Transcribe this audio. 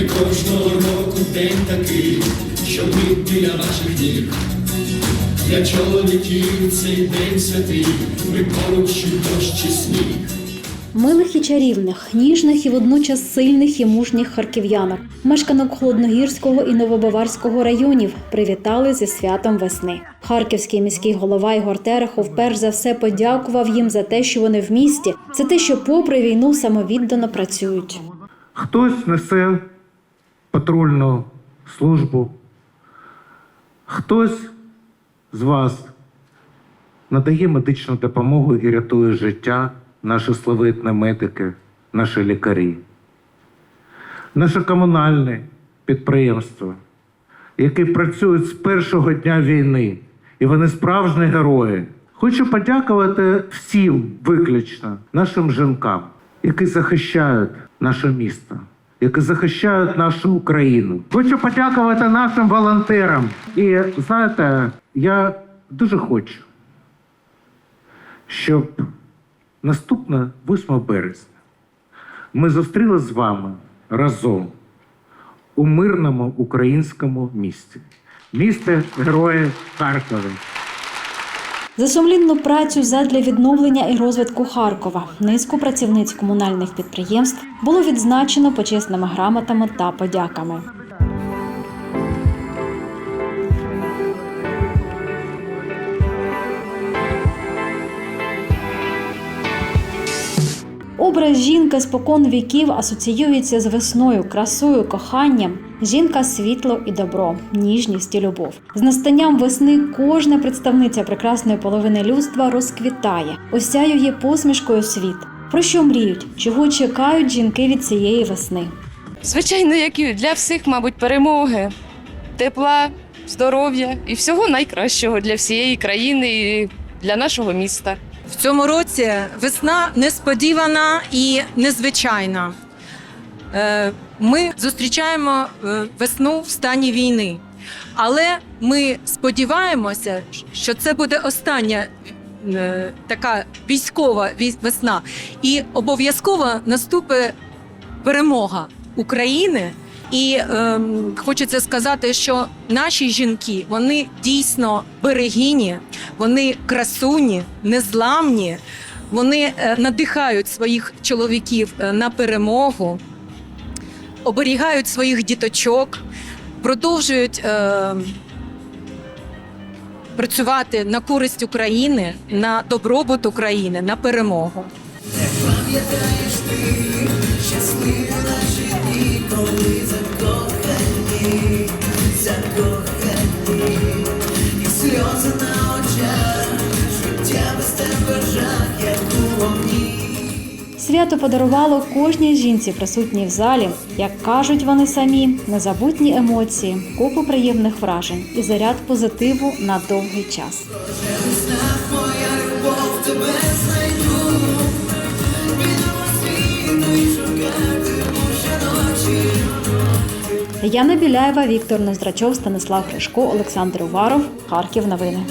Є кожного року день такий, що ми біля ваших ніг. Для чоловіків цей день святий, ми поруч і дощ і сніг. Милих і чарівних, ніжних і водночас сильних і мужніх харків'янок, мешканок Холодногірського і Новобаварського районів привітали зі святом весни. Харківський міський голова Ігор Терехов перш за все подякував їм за те, що вони в місті, за те, що попри війну самовіддано працюють. Хтось несе патрульну службу, хтось з вас надає медичну допомогу і рятує життя, наші славетні медики, наші лікарі, наше комунальне підприємство, які працюють з першого дня війни, і вони справжні герої. Хочу подякувати всім виключно нашим жінкам, які захищають наше місто, які захищають нашу Україну. Хочу подякувати нашим волонтерам. І знаєте, я дуже хочу, щоб наступне 8 березня ми зустріли з вами разом у мирному українському місті, місті Герої Харкові. За сумлінну працю задля відновлення і розвитку Харкова низку працівниць комунальних підприємств було відзначено почесними грамотами та подяками. Образ жінки спокон віків асоціюється з весною, красою, коханням. Жінка світло і добро, ніжність і любов. З настанням весни кожна представниця прекрасної половини людства розквітає, осяює посмішкою світ. Про що мріють, чого чекають жінки від цієї весни? Звичайно, як і для всіх, мабуть, перемоги, тепла, здоров'я і всього найкращого для всієї країни і для нашого міста. В цьому році весна несподівана і незвичайна. Е, Ми зустрічаємо е, весну в стані війни, але ми сподіваємося, що це буде остання е, така військова весна, і обов'язково наступить перемога України. І ем, хочеться сказати, що наші жінки вони дійсно берегині, вони красуні, незламні, вони е, надихають своїх чоловіків е, на перемогу, оберігають своїх діточок, продовжують е, працювати на користь України, на добробут України, на перемогу. Свято подарувало кожній жінці, присутній в залі, як кажуть вони самі, незабутні емоції, купу приємних вражень і заряд позитиву на довгий час. Яна Біляєва, Віктор Ноздрачов, Станислав Гришко, Олександр Уваров, Харків. Новини.